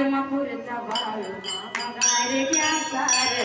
आदमापूरचा बाळ. मामा गारे घ्या सारे